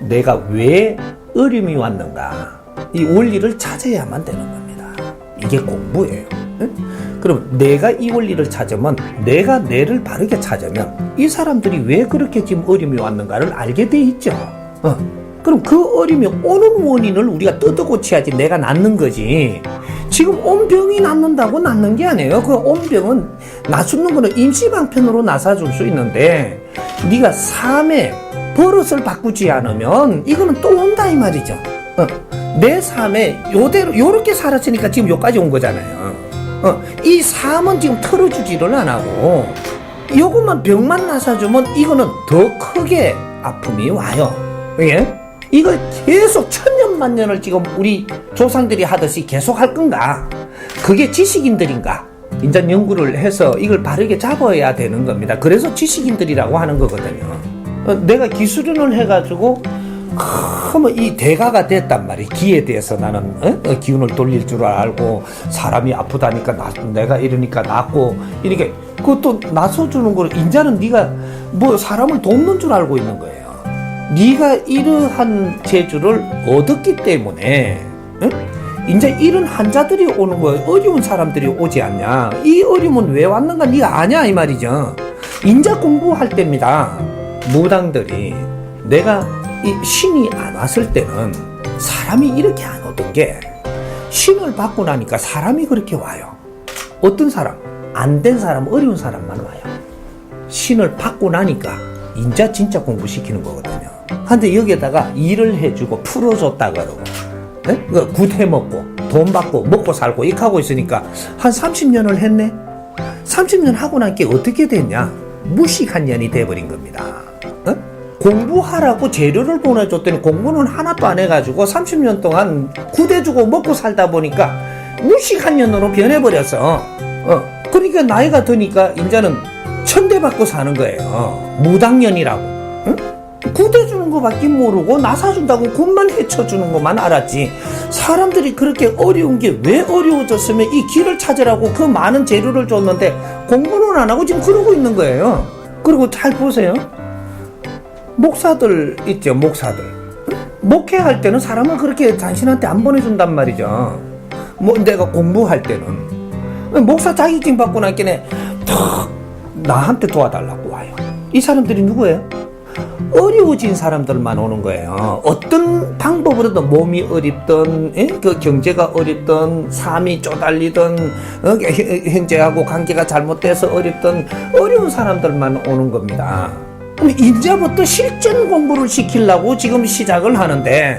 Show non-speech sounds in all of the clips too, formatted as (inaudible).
내가 왜 어려움이 왔는가 이 원리를 찾아야만 되는 겁니다. 이게 공부예요. 응? 그럼 내가 이 원리를 찾으면 내가 뇌를 바르게 찾으면 이 사람들이 왜 그렇게 지금 어려움이 왔는가를 알게 돼 있죠. 어. 그럼 그 어려움이 오는 원인을 우리가 뜯어고쳐야지 내가 낫는 거지. 지금 온 병이 낫는다고 낫는 게 아니에요. 그 온 병은 낫는 거는 임시방편으로 나사줄 수 있는데 네가 삶의 버릇을 바꾸지 않으면 이거는 또 온다 이 말이죠. 어. 내 삶에 요대로 요렇게 살았으니까 지금 여기까지 온 거잖아요. 어. 이 삶은 지금 털어주지를 안 하고 요것만 병만 나사주면 이거는 더 크게 아픔이 와요. 예? 이걸 계속 천년만년을 지금 우리 조상들이 하듯이 계속 할 건가? 그게 지식인들인가? 인자 연구를 해서 이걸 바르게 잡아야 되는 겁니다. 그래서 지식인들이라고 하는 거거든요. 어, 내가 기술인을 해가지고 그러면 이 대가가 됐단 말이야. 기에 대해서 나는 어? 어, 기운을 돌릴 줄 알고 사람이 아프다니까 나, 내가 이러니까 낫고 이렇게 그것도 나서주는 걸 인자는 네가 뭐 사람을 돕는 줄 알고 있는 거예요. 네가 이러한 재주를 얻었기 때문에 응? 이제 이런 환자들이 오는 거예요. 어려운 사람들이 오지 않냐. 이 어려움은 왜 왔는가 네가 아냐 이 말이죠. 인자 공부할 때입니다. 무당들이 내가 이 신이 안 왔을 때는 사람이 이렇게 안 오던 게 신을 받고 나니까 사람이 그렇게 와요. 어떤 사람? 안 된 사람, 어려운 사람만 와요. 신을 받고 나니까 인자 진짜 공부시키는 거거든요. 근데 여기에다가 일을 해주고 풀어줬다 그러고 예? 그 굿해 먹고 돈 받고 먹고 살고 이렇게 하고 있으니까 한 30년을 했네. 30년 하고 난 게 어떻게 됐냐? 무식한 년이 돼버린 겁니다. 어? 공부하라고 재료를 보내줬더니 공부는 하나도 안 해가지고 30년 동안 구대주고 먹고 살다 보니까 무식한 년으로 변해버렸어. 어. 그러니까 나이가 드니까 이제는 천대 받고 사는 거예요. 무당년이라고. 응? 구대 주는 거밖에 모르고 나 사준다고 굿만 헤쳐주는 것만 알았지. 사람들이 그렇게 어려운 게 왜 어려워졌으면 이 길을 찾으라고 그 많은 재료를 줬는데 공부는 안 하고 지금 그러고 있는 거예요. 그리고 잘 보세요. 목사들 있죠, 목사들. 목회할 때는 사람을 그렇게 당신한테 안 보내준단 말이죠. 뭐 내가 공부할 때는 목사 자격증 받고 났기에 탁 나한테 도와달라고 와요. 이 사람들이 누구예요? 어려워진 사람들만 오는 거예요. 어떤 방법으로든 몸이 어렵든, 예? 그 경제가 어렵든, 삶이 쪼달리든, 어? 형- 형제하고 관계가 잘못돼서 어렵든, 어려운 사람들만 오는 겁니다. 이제부터 실전 공부를 시키려고 지금 시작을 하는데,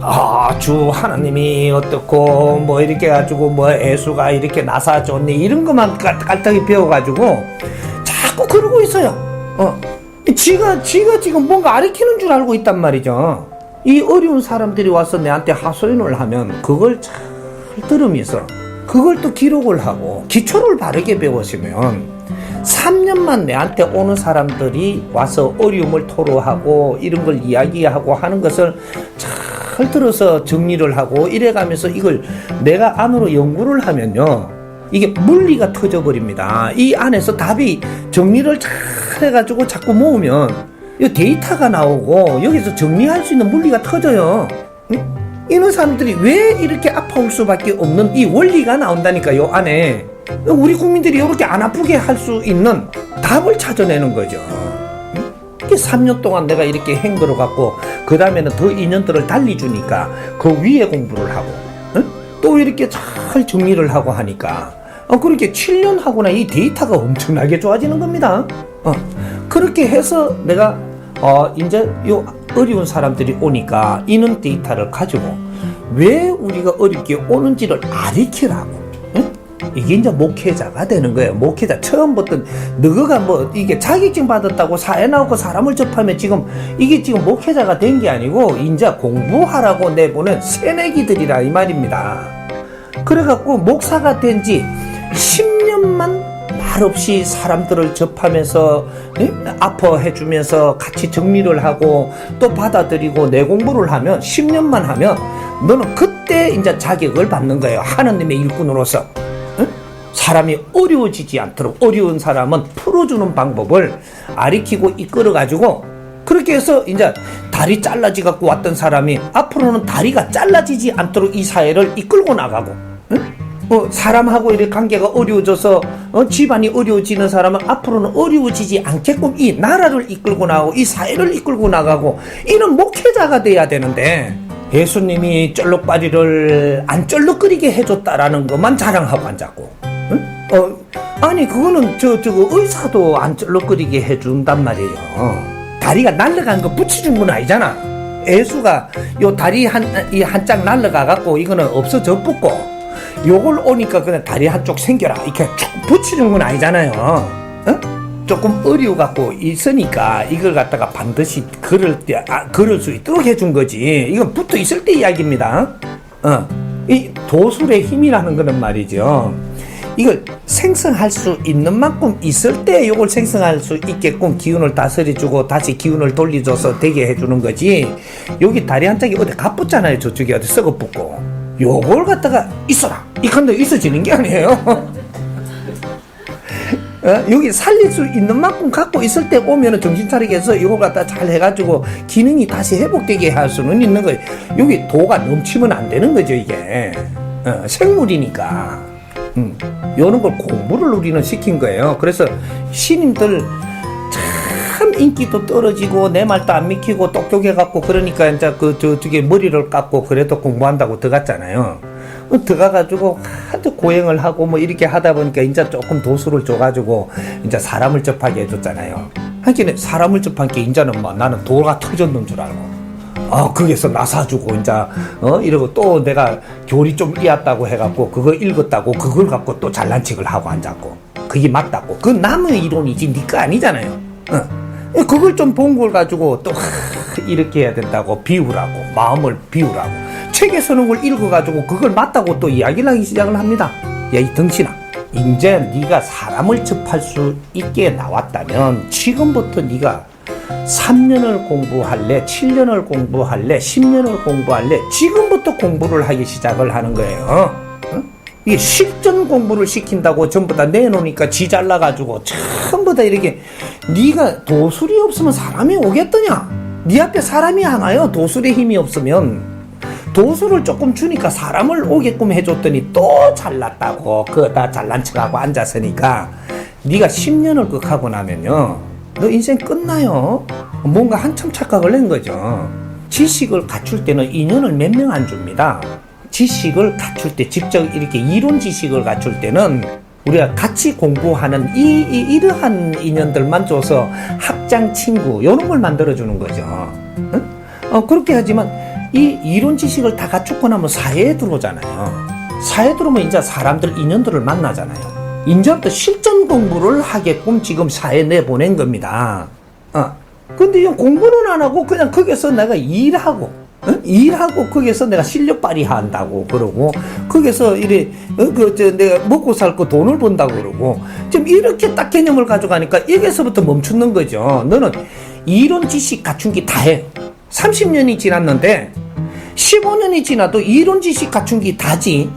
아, 주 하나님이 어떻고, 뭐 이렇게 해가지고, 뭐 애수가 이렇게 나사 줬니, 이런 것만 깔- 깔딱이 배워가지고, 자꾸 그러고 있어요. 어. 지가, 지가 지금 뭔가 아리키는 줄 알고 있단 말이죠. 이 어려운 사람들이 와서 내한테 하소연을 하면, 그걸 잘 들으면서, 그걸 또 기록을 하고, 기초를 바르게 배웠으면, 3년만 내한테 오는 사람들이 와서 어려움을 토로하고, 이런 걸 이야기하고 하는 것을 잘 들어서 정리를 하고, 이래가면서 이걸 내가 안으로 연구를 하면요. 이게 물리가 터져버립니다. 이 안에서 답이 정리를 잘 해가지고 자꾸 모으면 이 데이터가 나오고 여기서 정리할 수 있는 물리가 터져요. 응? 이런 사람들이 왜 이렇게 아파올 수밖에 없는 이 원리가 나온다니까요 안에 우리 국민들이 이렇게 안 아프게 할 수 있는 답을 찾아내는 거죠. 응? 이게 3년 동안 내가 이렇게 행거를 갖고 그 다음에는 더 인연들을 달리 주니까 그 위에 공부를 하고 응? 또 이렇게 잘 정리를 하고 하니까 어, 그렇게 7년 하고나 이 데이터가 엄청나게 좋아지는 겁니다. 어, 그렇게 해서 내가 어, 이제 요 어려운 사람들이 오니까 이런 데이터를 가지고 왜 우리가 어렵게 오는지를 아리키라고. 응? 이게 이제 목회자가 되는 거예요. 목회자 처음부터 너가 뭐 이게 자격증 받았다고 사회 나오고 사람을 접하면 지금 이게 지금 목회자가 된 게 아니고 이제 공부하라고 내보낸 새내기들이라 이 말입니다. 그래갖고 목사가 된 지 10년만 말없이 사람들을 접하면서 예? 아파해주면서 같이 정리를 하고 또 받아들이고 내 공부를 하면 10년만 하면 너는 그때 이제 자격을 받는 거예요. 하나님의 일꾼으로서. 예? 사람이 어려워지지 않도록 어려운 사람은 풀어주는 방법을 아리키고 이끌어가지고 그렇게 해서 이제 다리 잘라지 갖고 왔던 사람이 앞으로는 다리가 잘라지지 않도록 이 사회를 이끌고 나가고 응? 어, 사람하고 이렇게 관계가 어려워져서 어, 집안이 어려워지는 사람은 앞으로는 어려워지지 않게끔 이 나라를 이끌고 나가고 이 사회를 이끌고 나가고 이는 목회자가 돼야 되는데 예수님이 쩔룩바리를 안 쩔룩거리게 해줬다라는 것만 자랑하고 앉았고 응? 어, 아니 그거는 저 저거 의사도 안 쩔룩거리게 해준단 말이에요. 다리가 날라간 거 붙여준 건 아니잖아. 애수가 요 다리 한이 한짝 날라가 갖고 이거는 없어져 붙고 요걸 오니까 그냥 다리 한쪽 생겨라 이렇게 쭉 붙여준 건 아니잖아요. 어? 조금 어려워 갖고 있으니까 이걸 갖다가 반드시 걸을 때 아, 걸을 수 있도록 해준 거지. 이건 붙어 있을 때 이야기입니다. 어. 이 도술의 힘이라는 거는 말이죠. 이걸 생성할 수 있는 만큼 있을 때 이걸 생성할 수 있게끔 기운을 다스려주고 다시 기운을 돌려줘서 되게 해주는 거지. 여기 다리 한 짝이 어디 가붙잖아요. 저쪽에 어디 썩어 붙고. 요걸 갖다가 있어라. 이 간데 있어지는 게 아니에요. (laughs) 어? 여기 살릴 수 있는 만큼 갖고 있을 때 오면은 정신 차리게 해서 이걸 갖다 잘 해가지고 기능이 다시 회복되게 할 수는 있는 거예요. 여기 도가 넘치면 안 되는 거죠, 이게. 어, 생물이니까. 음, 요런 걸 공부를 우리는 시킨 거예요. 그래서 신임들 참 인기도 떨어지고 내 말도 안 믿기고 똑똑해 갖고 그러니까 이제 그 저쪽에 머리를 깎고 그래도 공부한다고 들어갔잖아요. 어, 들어가가지고 하도 고행을 하고 뭐 이렇게 하다 보니까 이제 조금 도수를 줘가지고 이제 사람을 접하게 해줬잖아요. 하긴 사람을 접한 게 이제는 뭐 나는 도가 터졌는 줄 알고. 아, 거기서 나 사주고, 이제, 어, 이러고 또 내가 교리 좀 이었다고 해갖고, 그거 읽었다고, 그걸 갖고 또 잘난 척을 하고 앉았고, 그게 맞다고. 그 남의 이론이지, 니거 아니잖아요. 어. 그걸 좀 본 걸 가지고 또, 하, 이렇게 해야 된다고 비우라고, 마음을 비우라고. 책에 서는 걸 읽어가지고, 그걸 맞다고 또 이야기를 하기 시작을 합니다. 야, 이 덩신아. 이제 네가 사람을 접할 수 있게 나왔다면, 지금부터 네가 3년을 공부할래, 7년을 공부할래, 10년을 공부할래, 지금부터 공부를 하기 시작을 하는 거예요. 어? 이게 실전 공부를 시킨다고 전부 다 내놓으니까 지 잘나가지고 전부 다 이렇게 네가 도술이 없으면 사람이 오겠더냐? 네 앞에 사람이 안 와요. 도술의 힘이 없으면 도술을 조금 주니까 사람을 오게끔 해줬더니 또 잘났다고 그다 잘난 척하고 앉았으니까 네가 10년을 극하고 나면요 너 인생 끝나요 뭔가 한참 착각을 낸 거죠 지식을 갖출 때는 인연을 몇 명 안 줍니다 지식을 갖출 때 직접 이렇게 이론 지식을 갖출 때는 우리가 같이 공부하는 이, 이 이러한 인연들만 줘서 학장 친구 이런 걸 만들어 주는 거죠 응? 어, 그렇게 하지만 이 이론 지식을 다 갖추고 나면 사회에 들어오잖아요. 사회에 들어오면 이제 사람들, 인연들을 만나잖아요. 이제부터 실전 공부를 하게끔 지금 사회에 내보낸 겁니다. 어. 근데 이 공부는 안 하고 그냥 거기서 내가 일하고, 어? 일하고 거기서 내가 실력 발휘한다고 그러고, 거기서 이래, 어, 그, 저, 내가 먹고 살고 돈을 번다고 그러고, 지금 이렇게 딱 개념을 가져가니까 여기서부터 멈추는 거죠. 너는 이론 지식 갖춘 게 다 해. 30년이 지났는데, 15년이 지나도 이론 지식 갖춘 게 다지.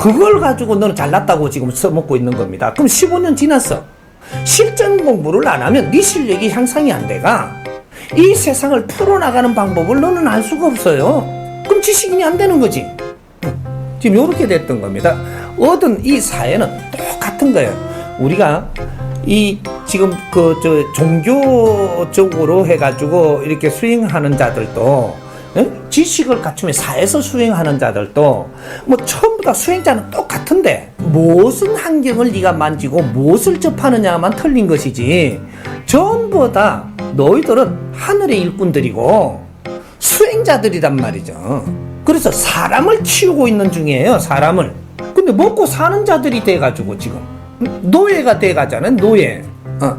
그걸 가지고 너는 잘났다고 지금 써먹고 있는 겁니다. 그럼 15년 지났어. 실전 공부를 안 하면 네 실력이 향상이 안 돼가. 이 세상을 풀어나가는 방법을 너는 알 수가 없어요. 그럼 지식인이 안 되는 거지. 지금 이렇게 됐던 겁니다. 어떤 이 사회는 똑같은 거예요. 우리가 이 지금 그 저 종교적으로 해가지고 이렇게 수행하는 자들도 예? 지식을 갖추면 사회에서 수행하는 자들도 뭐 전부 다 수행자는 똑같은데 무슨 환경을 네가 만지고 무엇을 접하느냐만 틀린 것이지 전부 다 너희들은 하늘의 일꾼들이고 수행자들이란 말이죠. 그래서 사람을 키우고 있는 중이에요. 사람을. 근데 먹고 사는 자들이 돼가지고 지금 노예가 돼가잖아요. 노예. 어.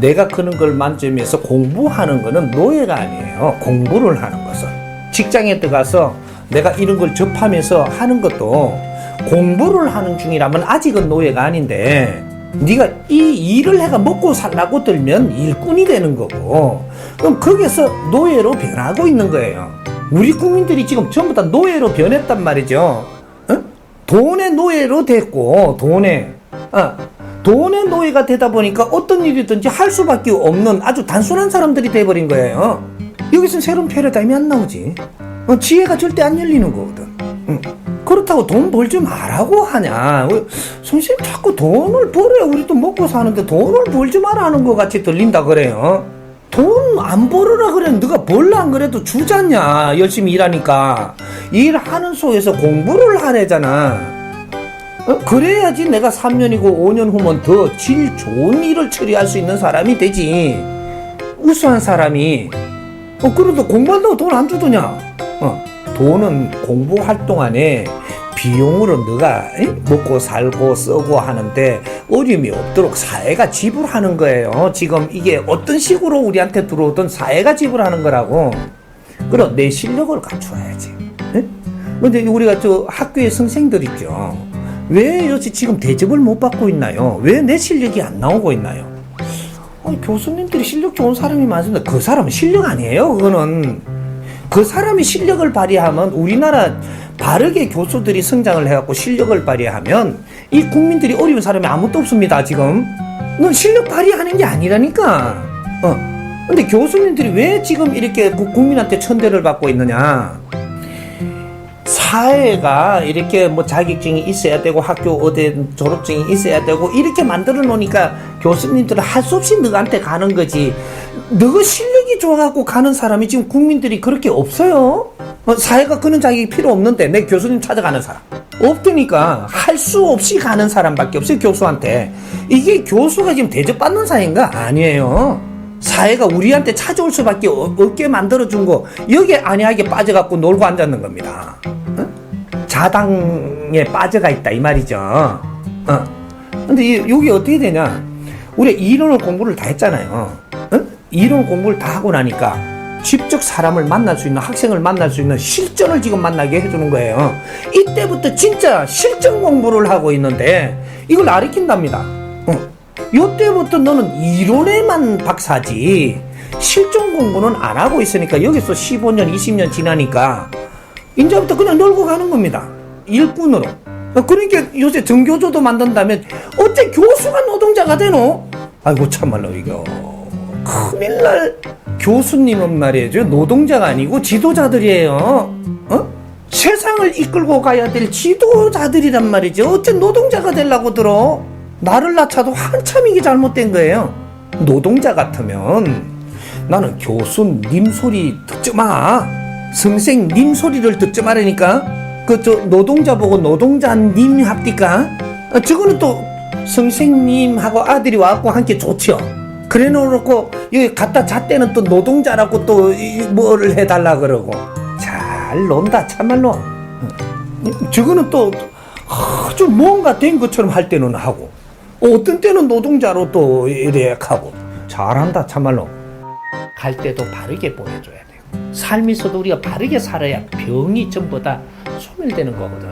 내가 그런 걸 만점에서 공부하는 거는 노예가 아니에요. 공부를 하는 것은. 직장에 들어가서 내가 이런 걸 접하면서 하는 것도 공부를 하는 중이라면 아직은 노예가 아닌데 네가 이 일을 해가 먹고 살라고 들면 일꾼이 되는 거고 그럼 거기서 노예로 변하고 있는 거예요. 우리 국민들이 지금 전부 다 노예로 변했단 말이죠. 어? 돈의 노예로 됐고 돈의 어, 돈의 노예가 되다 보니까 어떤 일이든지 할 수밖에 없는 아주 단순한 사람들이 돼버린 거예요. 여기서 새로운 패러다임이 안 나오지. 어, 지혜가 절대 안 열리는 거거든. 응. 그렇다고 돈 벌지 말라고 하냐. 왜, 선생님 자꾸 돈을 벌어야 우리도 먹고 사는데 돈을 벌지 말라는 것 같이 들린다 그래요. 돈 안 벌으라 그래. 네가 벌라 안 그래도 주잖냐. 열심히 일하니까. 일하는 속에서 공부를 하래잖아. 어? 그래야지 내가 3년이고 5년 후면 더 질 좋은 일을 처리할 수 있는 사람이 되지. 우수한 사람이. 어, 그래도 공부한다고 돈 안 주더냐? 어, 돈은 공부할 동안에 비용으로 너가 에? 먹고 살고 쓰고 하는데 어려움이 없도록 사회가 지불하는 거예요. 지금 이게 어떤 식으로 우리한테 들어오든 사회가 지불하는 거라고. 그럼 내 실력을 갖춰야지. 에? 근데 우리가 저 학교의 선생들 있죠. 왜 이렇게 지금 대접을 못 받고 있나요? 왜 내 실력이 안 나오고 있나요? 아니, 교수님들이 실력 좋은 사람이 많습니다. 그 사람은 실력 아니에요. 그거는 그 사람이 실력을 발휘하면 우리나라 바르게 교수들이 성장을 해갖고 실력을 발휘하면 이 국민들이 어려운 사람이 아무것도 없습니다. 지금 넌 실력 발휘하는 게 아니라니까. 어. 근데 교수님들이 왜 지금 이렇게 그 국민한테 천대를 받고 있느냐? 사회가 이렇게 뭐 자격증이 있어야 되고 학교 어디 졸업증이 있어야 되고 이렇게 만들어 놓으니까 교수님들은 할 수 없이 너한테 가는 거지. 너가 실력이 좋아갖고 가는 사람이 지금 국민들이 그렇게 없어요. 어, 사회가 그런 자격이 필요 없는데 내 교수님 찾아가는 사람 없으니까 할 수 없이 가는 사람밖에 없어요 교수한테. 이게 교수가 지금 대접받는 사회인가 아니에요. 사회가 우리한테 찾아올 수밖에 없- 없게 만들어준 거 여기에 안이하게 빠져갖고 놀고 앉았는 겁니다. 어? 자당에 빠져가 있다 이 말이죠. 어. 근데 이, 여기 어떻게 되냐? 우리 이론을 공부를 다 했잖아요. 어? 이론 공부를 다 하고 나니까 직접 사람을 만날 수 있는 학생을 만날 수 있는 실전을 지금 만나게 해주는 거예요. 이때부터 진짜 실전 공부를 하고 있는데 이걸 가르친답니다. 어. 요때부터 너는 이론에만 박사지 실전 공부는 안 하고 있으니까 여기서 15년, 20년 지나니까 이제부터 그냥 놀고 가는 겁니다. 일꾼으로. 어, 그러니까 요새 정교조도 만든다면 어째 교수가 노동자가 되노? 아이고 참말로 이거 큰일 날 교수님은 말이죠 노동자가 아니고 지도자들이에요. 어? 세상을 이끌고 가야 될 지도자들이란 말이죠. 어째 노동자가 되려고 들어? 나를 낳자도 한참 이게 잘못된 거예요. 노동자 같으면 나는 교수님 소리 듣지 마. 선생님 소리를 듣지 말으니까 그 저 노동자 보고 노동자님 합니까? 어, 저거는 또 선생님하고 아들이 와갖고 함께 좋죠. 그래 놓고 여기 갖다 잣대는 또 노동자라고 또 이- 뭐를 해달라 그러고 잘 논다 참말로. 어, 저거는 또 아주 뭔가 된 것처럼 할 때는 하고 어떤 때는 노동자로 또 이래 하고 잘한다 참말로. 갈 때도 바르게 보여줘야 돼요. 삶에서도 우리가 바르게 살아야 병이 전부 다 소멸되는 거거든.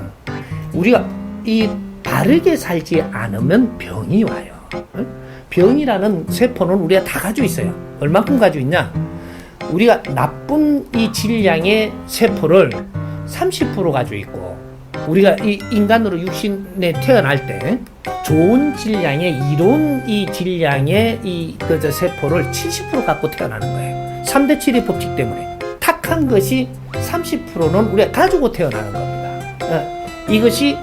우리가 이 바르게 살지 않으면 병이 와요. 응? 병이라는 세포는 우리가 다 가지고 있어요. 얼마큼 가지고 있냐? 우리가 나쁜 이 질량의 세포를 30% 가지고 있고 우리가 이 인간으로 육신에 태어날 때 좋은 질량의 이로운 이 질량의 이그 세포를 70% 갖고 태어나는 거예요. 3대 7의 법칙 때문에 탁한 것이 30%는 우리가 가지고 태어나는 겁니다. 어, 이것이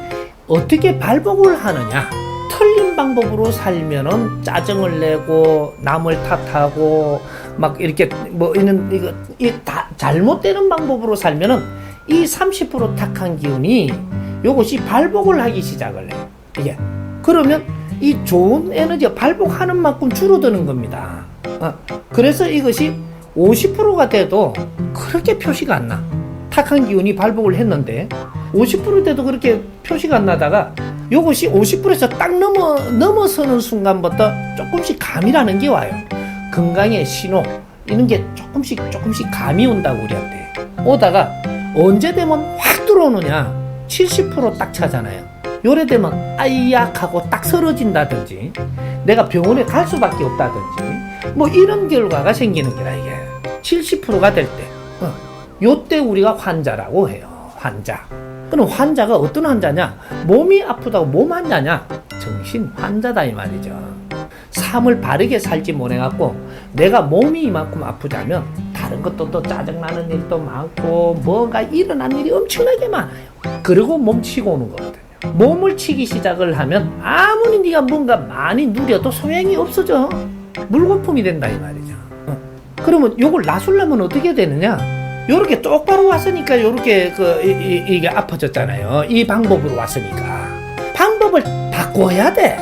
어떻게 발복을 하느냐? 틀린 방법으로 살면은 짜증을 내고 남을 탓하고 막 이렇게 뭐 이런 이거 이다 잘못되는 방법으로 살면은 이 30% 탁한 기운이 요것이 발복을 하기 시작을 해요. 이게 그러면 이 좋은 에너지가 발복하는 만큼 줄어드는 겁니다. 어, 그래서 이것이 50%가 돼도 그렇게 표시가 안 나. 탁한 기운이 발복을 했는데 50% 돼도 그렇게 표시가 안 나다가 요것이 50%에서 딱 넘어 넘어서는 순간부터 조금씩 감이라는 게 와요. 건강의 신호 이런 게 조금씩 조금씩 감이 온다고 우리한테 오다가 언제 되면 확 들어오느냐 70%딱 차잖아요. 요래 되면 아이약 하고 딱 쓰러진다든지 내가 병원에 갈 수밖에 없다든지 뭐 이런 결과가 생기는 거라 이게 70%가 될 때. 어. 요때 우리가 환자라고 해요. 환자. 그럼 환자가 어떤 환자냐? 몸이 아프다고 몸 환자냐? 정신 환자다 이 말이죠. 삶을 바르게 살지 못해갖고 내가 몸이 이만큼 아프자면 다른 것도 또 짜증나는 일도 많고 뭔가 일어난 일이 엄청나게 많아요. 그리고 몸치고 오는 거거든요. 몸을 치기 시작을 하면 아무리 네가 뭔가 많이 누려도 소용이 없어져. 물거품이 된다 이 말이죠. 어. 그러면 요걸 나술려면 어떻게 되느냐? 요렇게 똑바로 왔으니까 요렇게 그 이, 이, 게 아파졌잖아요. 이 방법으로 왔으니까 방법을 바꿔야 돼.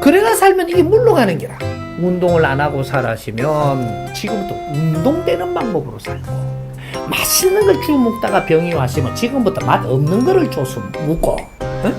그래가 살면 이게 물러가는 게라. 운동을 안 하고 살아시면 지금부터 운동되는 방법으로 살고 맛있는 걸 주워 먹다가 병이 왔으면 지금부터 맛 없는 거를 줘서 먹고 어?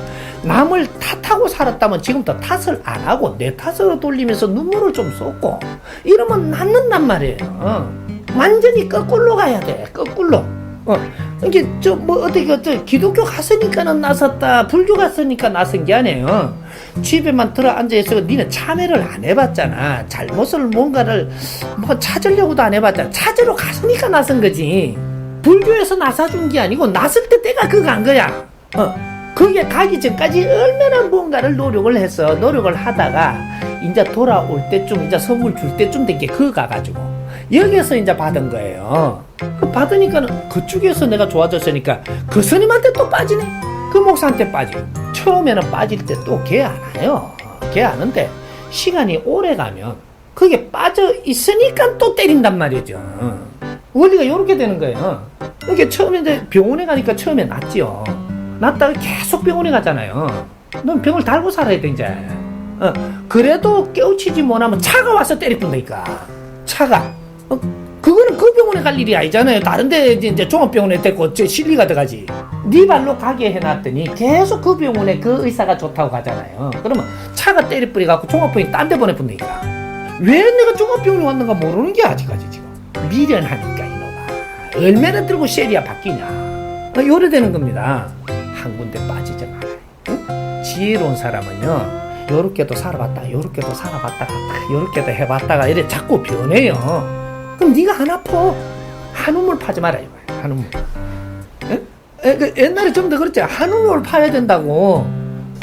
남을 탓하고 살았다면 지금부터 탓을 안 하고 내 탓으로 돌리면서 눈물을 좀 쏟고 이러면 낫는단 말이에요. 어. 완전히 거꾸로 가야 돼. 거꾸로. 어. 이게 저 뭐 어떻게 저 기독교 갔으니까는 나섰다. 불교 갔으니까 나선 게 아니에요. 집에만 들어 앉아 있어. 니는 참여를 안 해봤잖아. 잘못을 뭔가를 뭐 찾으려고도 안 해봤잖아. 찾으러 갔으니까 나선 거지. 불교에서 나서준 게 아니고 났을 때 때가 그거 간 거야. 어. 거기에 가기 전까지 얼마나 뭔가를 노력을 했어. 노력을 하다가 이제 돌아올 때쯤 이제 선물 줄 때쯤 된 게 그거 가가지고 여기에서 이제 받은 거예요. 그 받으니까는 그쪽에서 내가 좋아졌으니까 그 스님한테 또 빠지네. 그 목사한테 빠지고 처음에는 빠질 때 또 걔안 와요. 걔 아는데 시간이 오래 가면 그게 빠져 있으니까 또 때린단 말이죠. 원리가 이렇게 되는 거예요. 이게 처음에 이제 병원에 가니까 처음에 낫지요. 낫다가 계속 병원에 가잖아요. 넌 병을 달고 살아야 돼 이제. 어, 그래도 깨우치지 못하면 차가 와서 때리뿐다니까. 차가. 어, 그거는 그 병원에 갈 일이 아니잖아요. 다른데 이제 종합병원에 데리고 저 실리가 들어가지. 네 발로 가게 해놨더니 계속 그 병원에 그 의사가 좋다고 가잖아요. 그러면 차가 때리뿌리 갖고 종합병원이 딴 데 보내뿐다니까. 왜 내가 종합병원에 왔는가 모르는 게 아직까지 지금. 미련하니까 이놈아. 얼마나 들고 쉐리야 바뀌냐. 어, 요래 되는 겁니다. 한 군데 빠지지 말아요. 응? 지혜로운 사람은요. 요렇게도 살아봤다, 요렇게도 살아봤다가, 요렇게도 해봤다가 이래 자꾸 변해요. 그럼 네가 안 아파. 한우물 파지 마라 이거야. 한우물. 에? 에, 그 옛날에 좀 더 그랬지. 한우물 파야 된다고.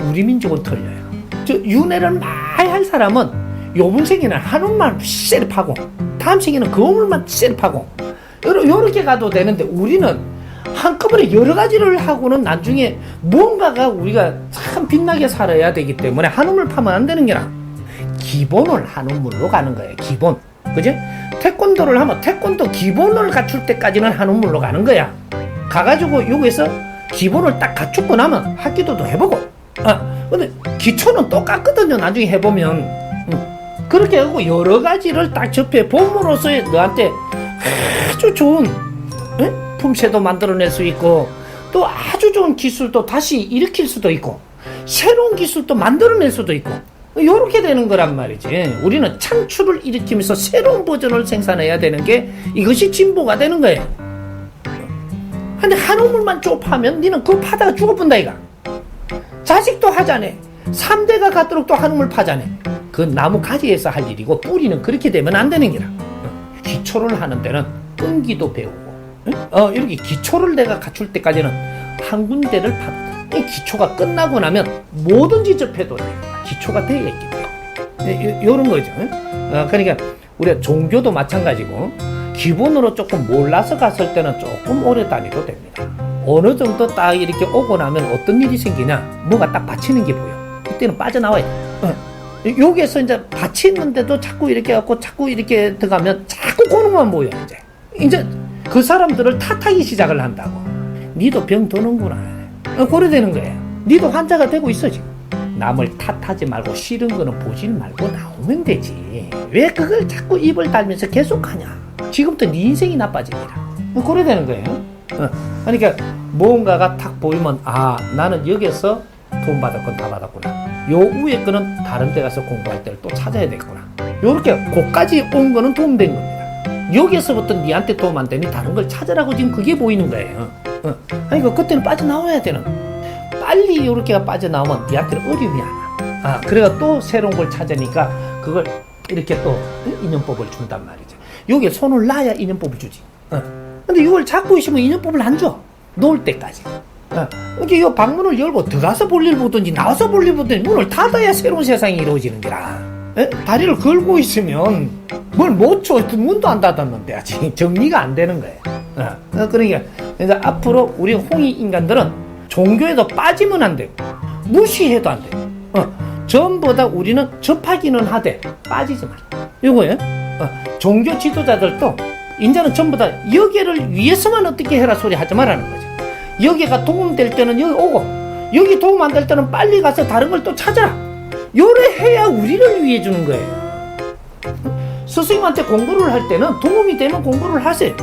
우리 민족은 틀려요. 저 윤회를 많이 할 사람은 요번 생에는 한우물만 쎄리 파고, 다음 생에는 거물만 쎄리 파고, 요렇게 가도 되는데 우리는 한꺼번에 여러 가지를 하고는 나중에 뭔가가 우리가 참 빛나게 살아야 되기 때문에 한우물 파면 안 되는 게라. 기본을 한우물로 가는 거예요. 기본. 그지? 태권도를 하면 태권도 기본을 갖출 때까지는 한우물로 가는 거야. 가가지고 여기서 기본을 딱 갖추고 나면 합기도도 해보고. 아, 근데 기초는 똑같거든요. 나중에 해보면. 음. 그렇게 하고 여러 가지를 딱 접해 봄으로써 너한테 아주 좋은 에? 품새도 만들어낼 수 있고 또 아주 좋은 기술도 다시 일으킬 수도 있고 새로운 기술도 만들어낼 수도 있고 이렇게 되는 거란 말이지. 우리는 창출을 일으키면서 새로운 버전을 생산해야 되는 게 이것이 진보가 되는 거예요. 근데 한 우물만 좁하면 니는 그거 파다가 죽어본다 이가. 자식도 하자네. 3대가 갖도록 또 한 우물 파자네. 그 나무 가지에서 할 일이고 뿌리는 그렇게 되면 안 되는 기라. 기초를 하는 데는 끈기도 배우고 응? 어, 이렇게 기초를 내가 갖출 때까지는 한 군데를 파거든. 이 기초가 끝나고 나면 뭐든지 접해도 돼. 기초가 되어 있기 때문에. 요, 런 거죠. 응? 어, 그러니까 우리가 종교도 마찬가지고 기본으로 조금 몰라서 갔을 때는 조금 오래 다니도 됩니다. 어느 정도 딱 이렇게 오고 나면 어떤 일이 생기냐, 뭐가 딱 받치는 게 보여. 그때는 빠져나와야 돼. 어. 여기에서 이제 받치는데도 자꾸 이렇게 갖고 자꾸 이렇게 들어가면 자꾸 고는 것만 보여, 이제. 이제 그 사람들을 탓하기 시작을 한다고. 니도 병 드는구나. 어, 그래 되는 거예요. 니도 환자가 되고 있어, 지금. 남을 탓하지 말고 싫은 거는 보지 말고 나오면 되지. 왜 그걸 자꾸 입을 달면서 계속하냐? 지금부터 네 인생이 나빠집니다. 어, 그래 되는 거예요. 어, 그러니까 뭔가가 탁 보이면 아 나는 여기서 돈 받을 건 다 받았구나. 요 위에 거는 다른 데 가서 공부할 때를 또 찾아야 되겠구나. 요렇게 고까지 온 거는 도움된 겁니다. 여기서부터 니한테 도움 안 되니 다른 걸 찾으라고 지금 그게 보이는 거예요. 어. 그러니까 그때는 빠져나와야 되는. 빨리 이렇게가 빠져나오면 니한테는 어려움이 안 와. 아, 그래가 또 새로운 걸 찾으니까 그걸 이렇게 또 인연법을 준단 말이죠. 여기에 손을 놔야 인연법을 주지. 어. 근데 이걸 잡고 있으면 인연법을 안 줘. 놓을 때까지. 어, 이게 이 방문을 열고 들어가서 볼일 보든지 나와서 볼일 보든지 문을 닫아야 새로운 세상이 이루어지는 거라. 에? 다리를 걸고 있으면 뭘못 쳐. 문도 안 닫았는데 아직 (laughs) 정리가 안 되는 거예요. 어, 어, 그러니까 그래서 앞으로 우리 홍이 인간들은 종교에도 빠지면 안 되고 무시해도 안 돼요. 어, 전부 다 우리는 접하기는 하되 빠지지 마. 이거예요. 어, 종교 지도자들도 이제는 전부 다 여기를 위해서만 어떻게 해라 소리 하지 말라는 거죠. 여기가 도움될 때는 여기 오고 여기 도움 안 될 때는 빨리 가서 다른 걸 또 찾아라. 요래 해야 우리를 위해 주는 거예요. 스승님한테 공부를 할 때는 도움이 되면 공부를 하세요.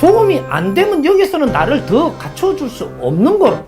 도움이 안 되면 여기서는 나를 더 갖춰줄 수 없는 거로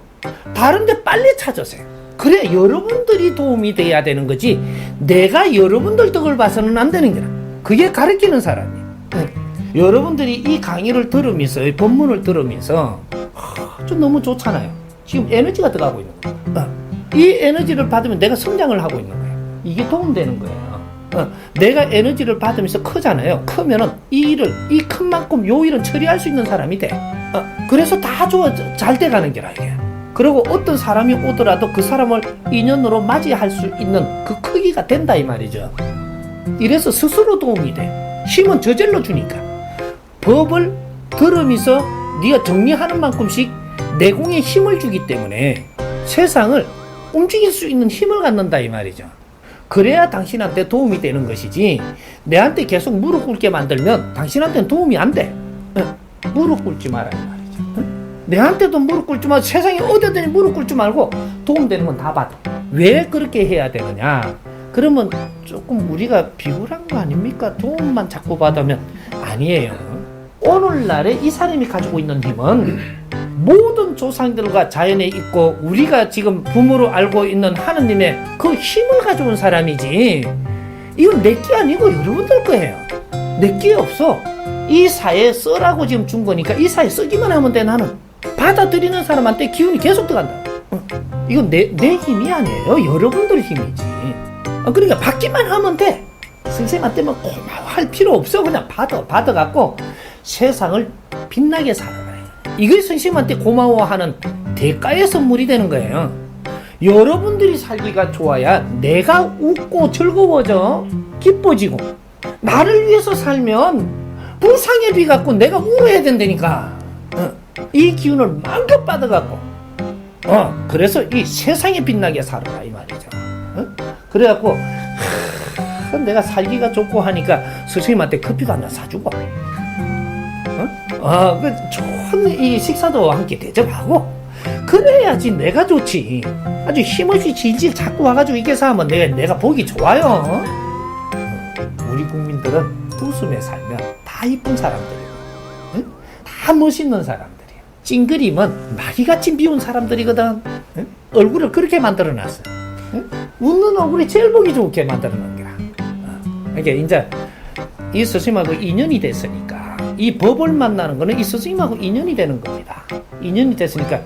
다른데 빨리 찾으세요. 그래 여러분들이 도움이 돼야 되는 거지 내가 여러분들 덕을 봐서는 안 되는 거라. 그게 가르치는 사람이에요. 응. 여러분들이 이 강의를 들으면서 이 본문을 들으면서 하, 좀 너무 좋잖아요. 지금 에너지가 들어가고 있는 거예요. 어. 이 에너지를 받으면 내가 성장을 하고 있는 거예요. 이게 도움되는 거예요. 어, 내가 에너지를 받으면서 크잖아요. 크면은 이 일을 이 큰 만큼 요 일은 처리할 수 있는 사람이 돼. 어, 그래서 다 좋아 잘 돼가는 게라 이게. 그리고 어떤 사람이 오더라도 그 사람을 인연으로 맞이할 수 있는 그 크기가 된다 이 말이죠. 이래서 스스로 도움이 돼. 힘은 저절로 주니까. 법을 들으면서 네가 정리하는 만큼씩 내공에 힘을 주기 때문에 세상을 움직일 수 있는 힘을 갖는다 이 말이죠. 그래야 당신한테 도움이 되는 것이지 내한테 계속 무릎 꿇게 만들면 당신한테는 도움이 안 돼. 응? 무릎 꿇지 마라 이 말이죠. 응? 내한테도 무릎 꿇지 말고 세상에 어디든지 무릎 꿇지 말고 도움되는 건 다 받아. 왜 그렇게 해야 되느냐? 그러면 조금 우리가 비굴한 거 아닙니까? 도움만 자꾸 받으면 아니에요. 오늘날에 이 사람이 가지고 있는 힘은 모든 조상들과 자연에 있고 우리가 지금 부모로 알고 있는 하느님의 그 힘을 가져온 사람이지. 이건 내게 아니고 여러분들 거예요. 내게 없어. 이 사회에 써라고 지금 준 거니까 이 사회에 쓰기만 하면 돼 나는. 받아들이는 사람한테 기운이 계속 들어간다. 어, 이건 내, 내 힘이 아니에요. 여러분들 힘이지. 어, 그러니까 받기만 하면 돼. 선생님한테 뭐 고마워할 필요 없어. 그냥 받아 받아갖고 세상을 빛나게 살아라 이걸 선생님한테 고마워하는 대가의 선물이 되는 거예요. 여러분들이 살기가 좋아야 내가 웃고 즐거워져 기뻐지고 나를 위해서 살면 불쌍해 비 갖고 내가 울어야 된다니까 어, 이 기운을 만급 받아갖고 어 그래서 이 세상에 빛나게 살아라 이 말이죠 어? 그래갖고 하, 내가 살기가 좋고 하니까 스승님한테 커피도 하나 사주고 아, 그 좋은 이 식사도 함께 대접하고 그래야지 내가 좋지. 아주 힘없이 질질 자꾸 와가지고 이게 사면 내가 내가 보기 좋아요. 우리 국민들은 웃음에 살면 다 이쁜 사람들이에요. 응? 다 멋있는 사람들이에요. 찡그림은 마귀같이 미운 사람들이거든. 응? 얼굴을 그렇게 만들어놨어. 응? 웃는 얼굴이 제일 보기 좋게 만들어놓은 거라. 어. 그러니까 이제 이 스승님하고 인연이 됐으니까 이 법을 만나는 거는 이 스승님하고 인연이 되는 겁니다. 인연이 됐으니까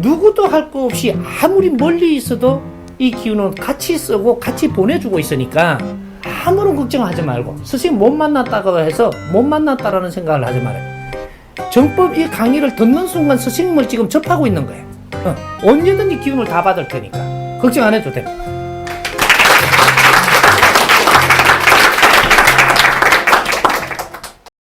누구도 할 거 없이 아무리 멀리 있어도 이 기운은 같이 쓰고 같이 보내주고 있으니까 아무런 걱정하지 말고 스승님 못 만났다고 해서 못 만났다라는 생각을 하지 말아요. 정법 이 강의를 듣는 순간 스승님을 지금 접하고 있는 거예요. 어, 언제든지 기운을 다 받을 테니까 걱정 안 해도 돼.